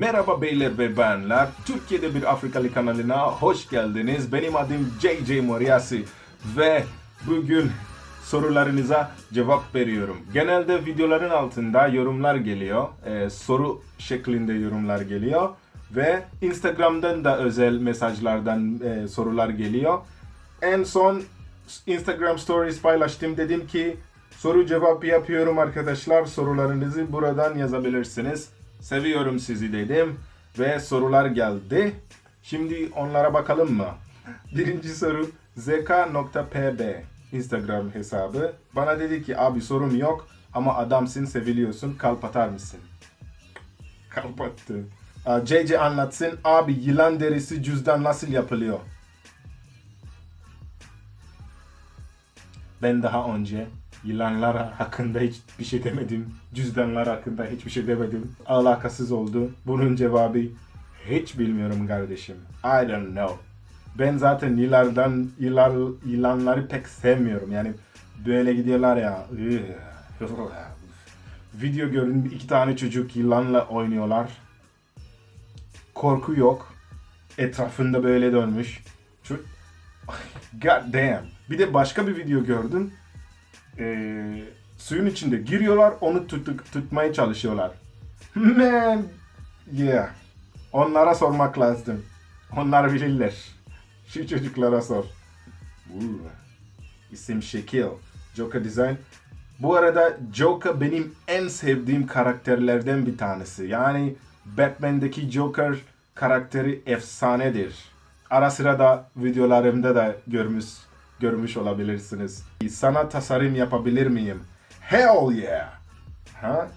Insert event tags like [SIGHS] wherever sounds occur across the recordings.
Merhaba beyler ve bayanlar. Türkiye'de bir Afrikalı kanalına hoş geldiniz. Benim adım JJ Moriasi ve bugün sorularınıza cevap veriyorum. Genelde videoların altında yorumlar geliyor. Ee, soru şeklinde yorumlar geliyor. Ve Instagram'dan da özel mesajlardan e, sorular geliyor. En son Instagram Stories paylaştım. Dedim ki soru cevap yapıyorum arkadaşlar. Sorularınızı buradan yazabilirsiniz. Seviyorum sizi dedim ve sorular geldi. Şimdi onlara bakalım mı? [LAUGHS] Birinci soru zk.pb Instagram hesabı. Bana dedi ki abi sorum yok ama adamsın seviliyorsun kalp atar mısın? [LAUGHS] Kalp attı. JJ anlatsın. Abi yılan derisi cüzdan nasıl yapılıyor? Ben daha önce yılanlar hakkında hiçbir şey demedim. Cüzdanlar hakkında hiçbir şey demedim. Alakasız oldu. Bunun cevabı hiç bilmiyorum kardeşim. I don't know. Ben zaten yılardan yılar, yılanları pek sevmiyorum. Yani böyle gidiyorlar ya. Video gördüm iki tane çocuk yılanla oynuyorlar. Korku yok. Etrafında böyle dönmüş. [LAUGHS] God damn. Bir de başka bir video gördüm. Ee, suyun içinde giriyorlar, onu tut, tutmaya çalışıyorlar. Man, yeah. Onlara sormak lazım. Onlar bilirler. Şu çocuklara sor. Ooh. İsim Şekil. Joker Design. Bu arada Joker benim en sevdiğim karakterlerden bir tanesi. Yani Batman'deki Joker karakteri efsanedir. Ara sıra da videolarımda da görmüş görmüş olabilirsiniz. Sana tasarım yapabilir miyim? Hell yeah! Ha?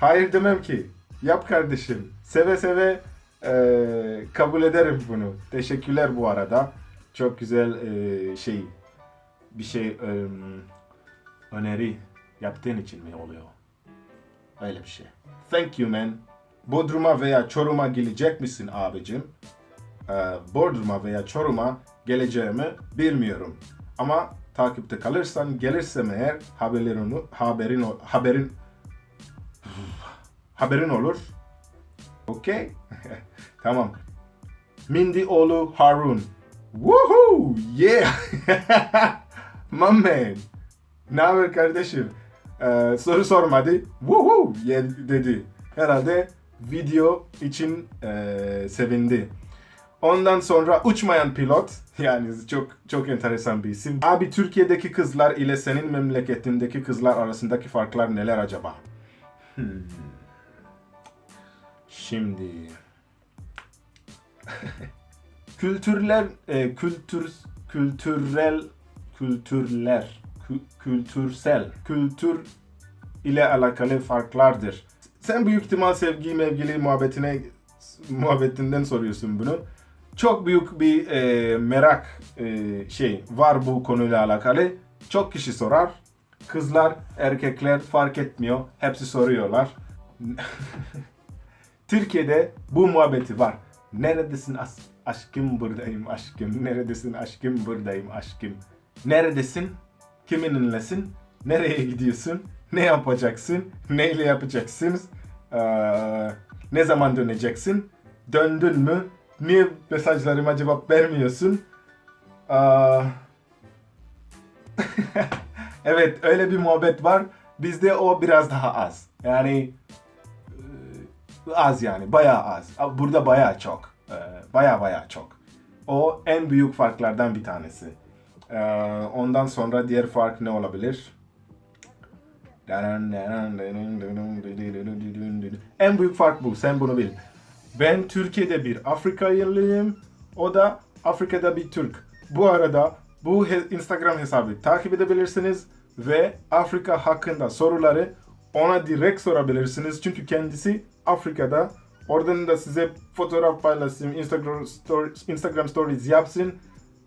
Hayır demem ki. Yap kardeşim. Seve seve eee, kabul ederim bunu. Teşekkürler bu arada. Çok güzel eee, şey bir şey eee, öneri yaptığın için mi oluyor? Öyle bir şey. Thank you man. Bodrum'a veya Çorum'a gelecek misin abicim? Ee, Bodrum'a veya Çorum'a geleceğimi bilmiyorum. Ama takipte kalırsan gelirsem eğer haberin haberin haberin haberin olur. Okey? [LAUGHS] tamam. Mindy oğlu Harun. Woohoo! Yeah! [LAUGHS] My man. Ne haber kardeşim? Ee, soru sormadı. Woohoo! Yeah dedi. Herhalde video için ee, sevindi. Ondan sonra uçmayan pilot [LAUGHS] yani çok çok enteresan bir isim. Abi Türkiye'deki kızlar ile senin memleketindeki kızlar arasındaki farklar neler acaba? Hmm. Şimdi [LAUGHS] kültürler e, kültür kültürel kültürler kü- kültürsel kültür ile alakalı farklardır. Sen büyük ihtimal sevgi mevgili muhabbetine muhabbetinden soruyorsun bunu. Çok büyük bir e, merak e, şey var bu konuyla alakalı. Çok kişi sorar. Kızlar, erkekler fark etmiyor. Hepsi soruyorlar. [LAUGHS] Türkiye'de bu muhabbeti var. Neredesin as aşkım buradayım aşkım. Neredesin aşkım buradayım aşkım. Neredesin? Kiminlesin? Nereye gidiyorsun? Ne yapacaksın? Neyle yapacaksınız? Ee, ne zaman döneceksin? Döndün mü? Niye mesajlarıma cevap vermiyorsun? Aa, [LAUGHS] evet öyle bir muhabbet var. Bizde o biraz daha az. Yani e, az yani bayağı az. Burada bayağı çok. Ee, Bayağı bayağı çok. O en büyük farklardan bir tanesi. Ee, Ondan sonra diğer fark ne olabilir? En büyük fark bu. Sen bunu bil. Ben Türkiye'de bir Afrikalıyım. O da Afrika'da bir Türk. Bu arada bu he- Instagram hesabı takip edebilirsiniz ve Afrika hakkında soruları ona direkt sorabilirsiniz. Çünkü kendisi Afrika'da. Oradan da size fotoğraf paylaşsın, Instagram, story, Instagram stories yapsın.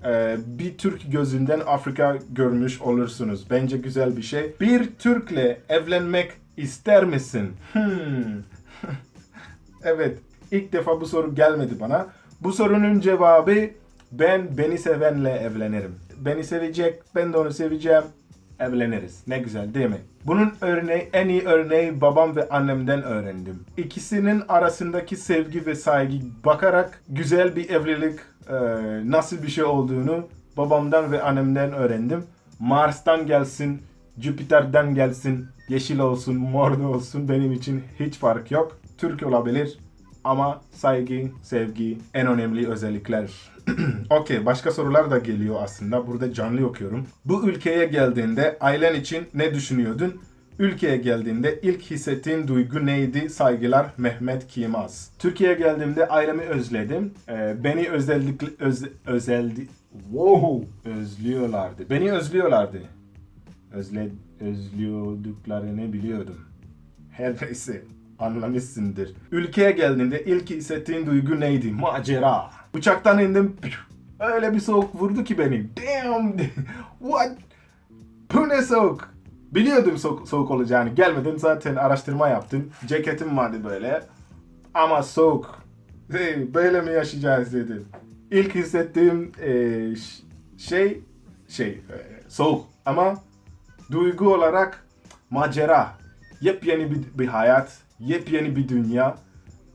Ee, bir Türk gözünden Afrika görmüş olursunuz. Bence güzel bir şey. Bir Türk'le evlenmek ister misin? Hmm. [LAUGHS] evet, ilk defa bu soru gelmedi bana. Bu sorunun cevabı ben beni sevenle evlenirim. Beni sevecek, ben de onu seveceğim. evleniriz. Ne güzel değil mi? Bunun örneği, en iyi örneği babam ve annemden öğrendim. İkisinin arasındaki sevgi ve saygı bakarak güzel bir evlilik e, nasıl bir şey olduğunu babamdan ve annemden öğrendim. Mars'tan gelsin, Jüpiter'den gelsin, yeşil olsun, mor olsun benim için hiç fark yok. Türk olabilir ama saygı, sevgi en önemli özellikler. [CLEARS THROAT] Okey, başka sorular da geliyor aslında. Burada canlı okuyorum. Bu ülkeye geldiğinde ailen için ne düşünüyordun? Ülkeye geldiğinde ilk hissettiğin duygu neydi? Saygılar Mehmet Kimaz. Türkiye'ye geldiğimde ailemi özledim. Ee, beni özellikle öz, özeldi wow özlüyorlardı. Beni özlüyorlardı. Özle özlüyorduklarını biliyordum. Her neyse anlamışsındır. Ülkeye geldiğinde ilk hissettiğin duygu neydi? Macera. Uçaktan indim. Öyle bir soğuk vurdu ki beni. Damn. [LAUGHS] What? Bu ne soğuk? Biliyordum soğuk, soğuk olacağını. Gelmeden zaten araştırma yaptım. Ceketim vardı böyle. Ama soğuk. Hey, böyle mi yaşayacağız dedim. İlk hissettiğim ş- şey şey eee, soğuk ama duygu olarak macera. Yepyeni bir, bir hayat, yepyeni bir dünya.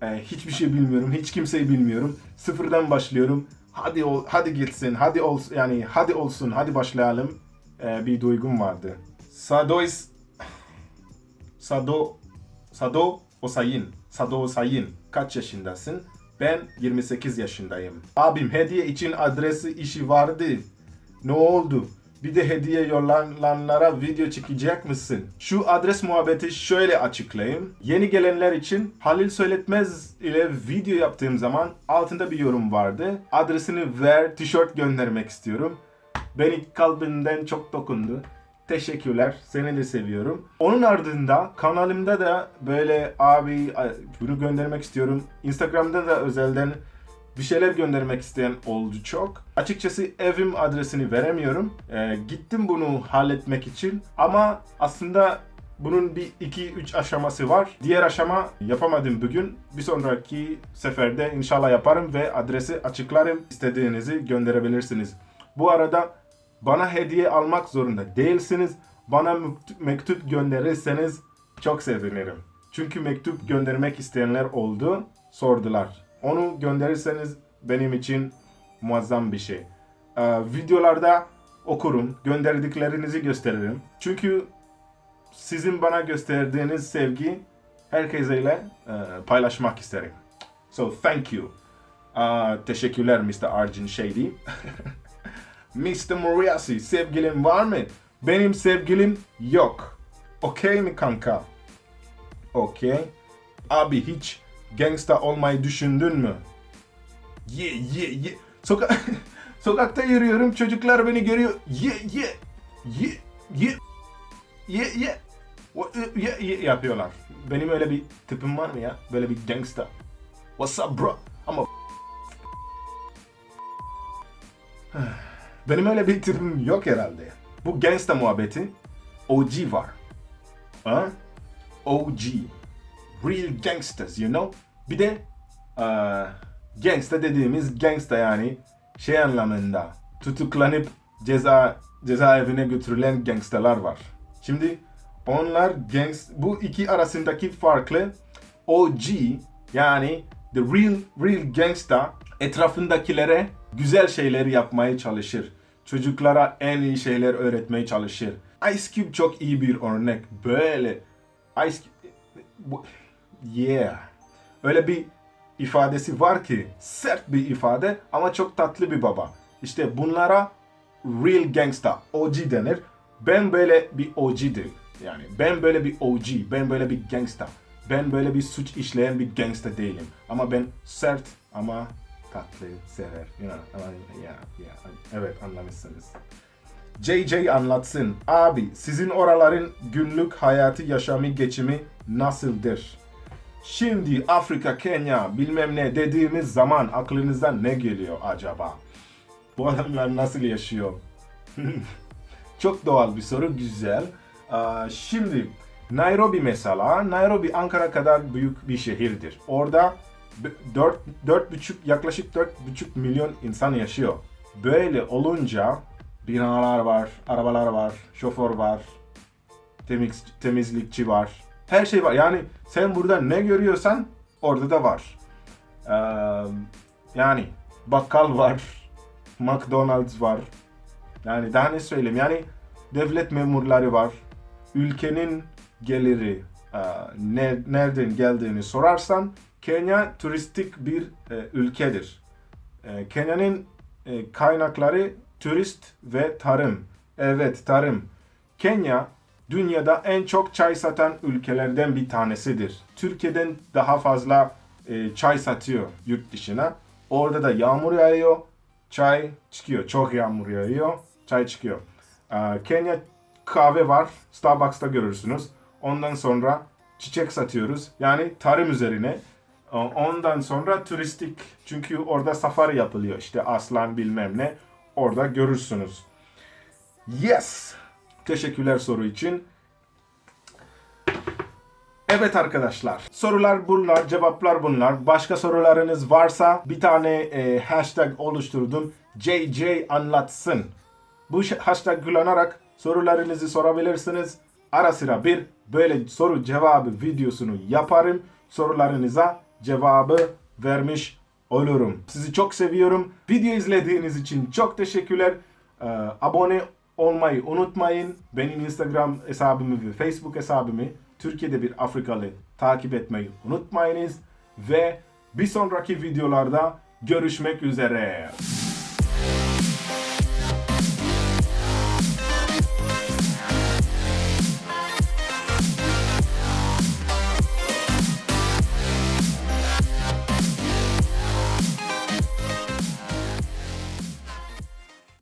Eee, hiçbir şey bilmiyorum, hiç kimseyi bilmiyorum. Sıfırdan başlıyorum. Hadi ol, hadi gitsin, hadi olsun yani hadi olsun, hadi başlayalım. Eee, bir duygum vardı. Sadois Sado Sado Osayin. Sado Osayin. Kaç yaşındasın? Ben 28 yaşındayım. Abim hediye için adresi işi vardı. Ne oldu? Bir de hediye yollananlara video çekecek misin? Şu adres muhabbeti şöyle açıklayayım. Yeni gelenler için Halil Söyletmez ile video yaptığım zaman altında bir yorum vardı. Adresini ver, tişört göndermek istiyorum. Beni kalbinden çok dokundu. Teşekkürler. Seni de seviyorum. Onun ardında kanalımda da böyle abi bunu göndermek istiyorum. Instagram'da da özelden bir şeyler göndermek isteyen oldu çok. Açıkçası evim adresini veremiyorum. Ee, gittim bunu halletmek için ama aslında bunun bir iki üç aşaması var. Diğer aşama yapamadım bugün. Bir sonraki seferde inşallah yaparım ve adresi açıklarım. İstediğinizi gönderebilirsiniz. Bu arada bana hediye almak zorunda değilsiniz. Bana mektup gönderirseniz çok sevinirim. Çünkü mektup göndermek isteyenler oldu, sordular. Onu gönderirseniz benim için muazzam bir şey. Ee, videolarda okurum, gönderdiklerinizi gösteririm. Çünkü sizin bana gösterdiğiniz sevgi herkese e, paylaşmak isterim. So thank you. Aa, teşekkürler Mr. Arjun Shady. [LAUGHS] Mr. Moriarty sevgilin var mı? Benim sevgilim yok. Okey mi kanka? Okey. Abi hiç gangsta olmayı düşündün mü? Ye ye ye. Soka [LAUGHS] Sokakta yürüyorum çocuklar beni görüyor. Ye ye ye ye ye ye What- ye ye yapıyorlar. Benim öyle bir tipim var mı ya? Böyle bir gangsta. What's up bro? Ama [SIGHS] Benim öyle bir tipim yok herhalde. Bu gangsta muhabbeti OG var. Ha? OG. Real gangsters you know. Bir de eee gangsta dediğimiz gangsta yani şey anlamında tutuklanıp ceza cezaevine götürülen gangstalar var. Şimdi onlar gangs bu iki arasındaki farklı OG yani the real real gangsta etrafındakilere güzel şeyler yapmaya çalışır. Çocuklara en iyi şeyler öğretmeye çalışır. Ice Cube çok iyi bir örnek. Böyle Ice Cube bu- yeah. Öyle bir ifadesi var ki sert bir ifade ama çok tatlı bir baba. İşte bunlara real gangsta, OG denir. Ben böyle bir OG'dim. Yani ben böyle bir OG, ben böyle bir gangsta. Ben böyle bir suç işleyen bir gangsta değilim. Ama ben sert ama tatlı sever. You know, yeah, yeah. Evet anlamışsınız. JJ anlatsın. Abi sizin oraların günlük hayatı yaşamı geçimi nasıldır? Şimdi Afrika, Kenya bilmem ne dediğimiz zaman aklınıza ne geliyor acaba? Bu adamlar nasıl yaşıyor? [LAUGHS] Çok doğal bir soru, güzel. Şimdi Nairobi mesela, Nairobi Ankara kadar büyük bir şehirdir. Orada 4 4,5 yaklaşık 4,5 milyon insan yaşıyor. Böyle olunca Binalar var, arabalar var, şoför var, temiz, temizlikçi var. Her şey var. Yani sen burada ne görüyorsan orada da var. Ee, yani bakkal var, [LAUGHS] McDonald's var. Yani daha ne söyleyeyim? Yani devlet memurları var. Ülkenin geliri e, ne, nereden geldiğini sorarsan Kenya turistik bir e, ülkedir. E, Kenya'nın e, kaynakları turist ve tarım. Evet tarım. Kenya dünyada en çok çay satan ülkelerden bir tanesidir. Türkiye'den daha fazla e, çay satıyor yurt dışına. Orada da yağmur yağıyor, çay çıkıyor. Çok yağmur yağıyor, çay çıkıyor. Ee, Kenya kahve var, Starbucks'ta görürsünüz. Ondan sonra çiçek satıyoruz. Yani tarım üzerine. Ee, Ondan sonra turistik. Çünkü orada safari yapılıyor. İşte aslan bilmem ne. Orada görürsünüz. Yes. Teşekkürler soru için. Evet arkadaşlar. Sorular bunlar, cevaplar bunlar. Başka sorularınız varsa bir tane e, hashtag oluşturdum. JJ anlatsın. Bu hashtag kullanarak sorularınızı sorabilirsiniz. Ara sıra bir böyle soru cevabı videosunu yaparım. Sorularınıza cevabı vermiş olurum. Sizi çok seviyorum. Video izlediğiniz için çok teşekkürler. Ee, abone olmayı unutmayın. Benim Instagram hesabımı ve Facebook hesabımı Türkiye'de bir Afrikalı takip etmeyi unutmayınız. Ve bir sonraki videolarda görüşmek üzere.